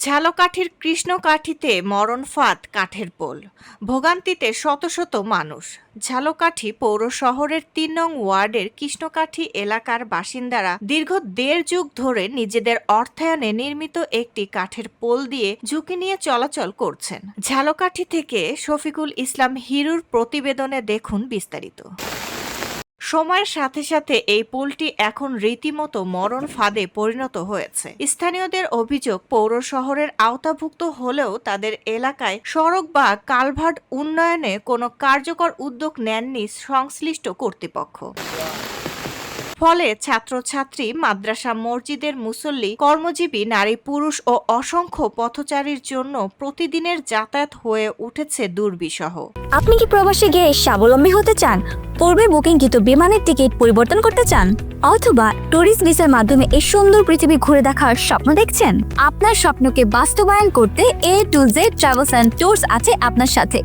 ঝালকাঠির কৃষ্ণকাঠিতে মরণ ফাঁদ কাঠের পোল। ভোগান্তিতে শত শত মানুষ। ঝালকাঠি পৌর শহরের তিন নং ওয়ার্ডের কৃষ্ণকাঠি এলাকার বাসিন্দারা দীর্ঘ দেড় যুগ ধরে নিজেদের অর্থায়নে নির্মিত একটি কাঠের পোল দিয়ে ঝুঁকি নিয়ে চলাচল করছেন। ঝালকাঠি থেকে শফিকুল ইসলাম হিরুর প্রতিবেদনে দেখুন বিস্তারিত। সময়ের সাথে সাথে এই পুলটি এখন রীতিমতো মরণ ফাঁদে পরিণত হয়েছে। স্থানীয়দের অভিযোগ, পৌর শহরের আওতাভুক্ত হলেও তাদের এলাকায় সড়ক বা কালভার্ট উন্নয়নে কোনো কার্যকর উদ্যোগ নেননি সংশ্লিষ্ট কর্তৃপক্ষ। ফলে ছাত্রছাত্রী, মাদ্রাসা মসজিদের মুসল্লি, কর্মজীবী, নারী, পুরুষ ও অসংখ্য পথচারীর জন্য প্রতিদিনের যাতায়াত হয়ে উঠেছে দুর্বিষহ। আপনি কি প্রবাসে গিয়ে স্বাবলম্বী হতে চান? পূর্বে বুকিংকৃত বিমানের টিকিট পরিবর্তন করতে চান? অথবা ট্যুরিস্ট ভিসার মাধ্যমে এই সুন্দর পৃথিবী ঘুরে দেখার স্বপ্ন দেখছেন? আপনার স্বপ্নকে বাস্তবায়ন করতে A to Z travels and tours আছে আপনার সাথে।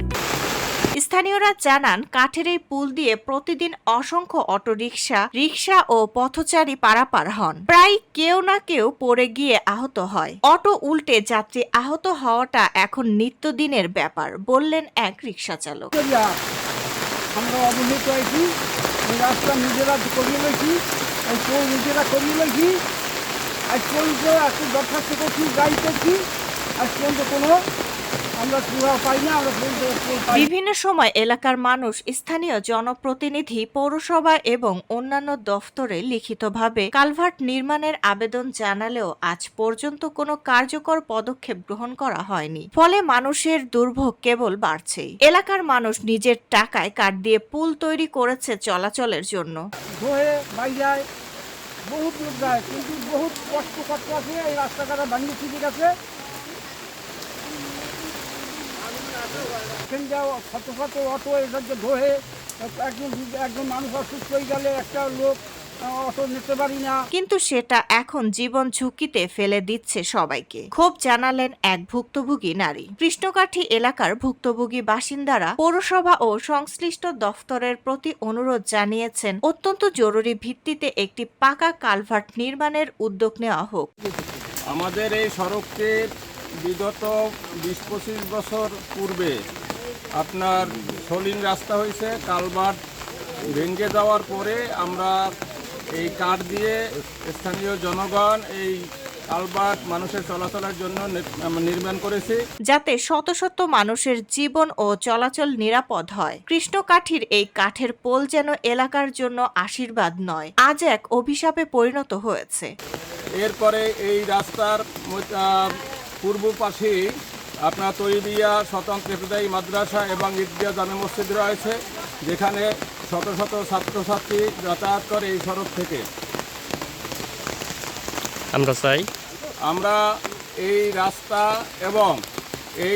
স্থানীয়রা জানান, কাঠের এই পুল দিয়ে প্রতিদিন অসংখ্য অটোরিকশা রিক্সা ও পথচারী পারাপার হন। প্রায় কেউ না কেউ পড়ে গিয়ে আহত হয়। অটো উল্টে যাত্রী আহত হওয়াটা এখন নিত্যদিনের ব্যাপার, বললেন এক রিক্সা চালক আমরা অবহিত হয়েছি রাস্তা নিজেরা করিয়ে নিজেরা করিয়ে পর্যন্ত একটু দরখাস্ত করছি গাড়ি করছি, আজ কোনো বিভিন্ন সময় এলাকার মানুষ স্থানীয় জনপ্রতিনিধি পৌরসভা এবং অন্যান্য দফতরে লিখিতভাবে কালভার্ট নির্মাণের আবেদন জানালেও আজ পর্যন্ত কোনো কার্যকর পদক্ষেপ গ্রহণ করা হয়নি। ফলে মানুষের দুর্ভোগ কেবল বাড়ছেই এলাকার মানুষ নিজের টাকায় কাঠ দিয়ে পুল তৈরি করেছে চলাচলের জন্য। বহুত লোক যায় কিন্তু বহুত কষ্ট কষ্ট আছে এই রাস্তাঘাটা বানিয়েছি ঠিক আছে শত শত অটো ধোয়ে একজন একজন মানুষ অসুস্থ হয়ে গেলে একটা লোক কিন্তু সেটা এখন জীবন ঝুঁকিতে ফেলে দিচ্ছে সবাইকে। ক্ষোভ জানালেন এক ভুক্তভোগী নারী। কৃষ্ণকাঠি এলাকার ভুক্তভোগী বাসিন্দারা পৌরসভা ও সংশ্লিষ্ট দফতরের প্রতি অনুরোধ জানিয়েছেন অত্যন্ত জরুরি ভিত্তিতে একটি পাকা কালভার্ট নির্মাণের উদ্যোগ নেওয়া হোক। আমাদের এই সড়কটি বিগত বিশ পঁচিশ বছর পূর্বে আপনার সলিং রাস্তা হয়েছে কালভার্ট ভেঙে যাওয়ার পরে আমরা এই কাঠ দিয়ে স্থানীয় জনগণ এই কালভার্ট মানুষের চলাচলের জন্য নির্মাণ করেছি। যাতে শত শত মানুষের জীবন ও চলাচল নিরাপদ হয়। কৃষ্ণকাঠির এই কাঠের পোল যেন এলাকার জন্য আশীর্বাদ নয় আজ এক অভিশাপে পরিণত হয়েছে। এরপরে এই রাস্তার পূর্ব পাশে আপনার তৈরিয়া স্বতন্ত্র ইফতাই মাদ্রাসা এবং ঈদগাহ জামে মসজিদ রয়েছে যেখানে শত শত ছাত্রছাত্রী যাতায়াত করে এই সড়ক থেকে। আমরা চাই। আমরা এই রাস্তা এবং এই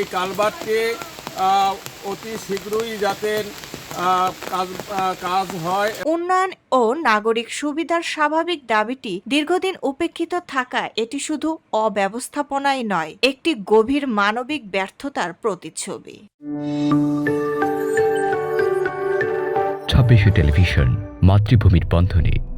আহ, অতি শীঘ্রই যাতে কাজ হয়। উন্নয়ন ও নাগরিক সুবিধার স্বাভাবিক দাবিটি দীর্ঘদিন উপেক্ষিত থাকা এটি শুধু অব্যবস্থাপনাই নয় একটি গভীর মানবিক ব্যর্থতার প্রতিচ্ছবি। ছাব্বিশে টেলিভিশন মাতৃভূমির বন্ধনে।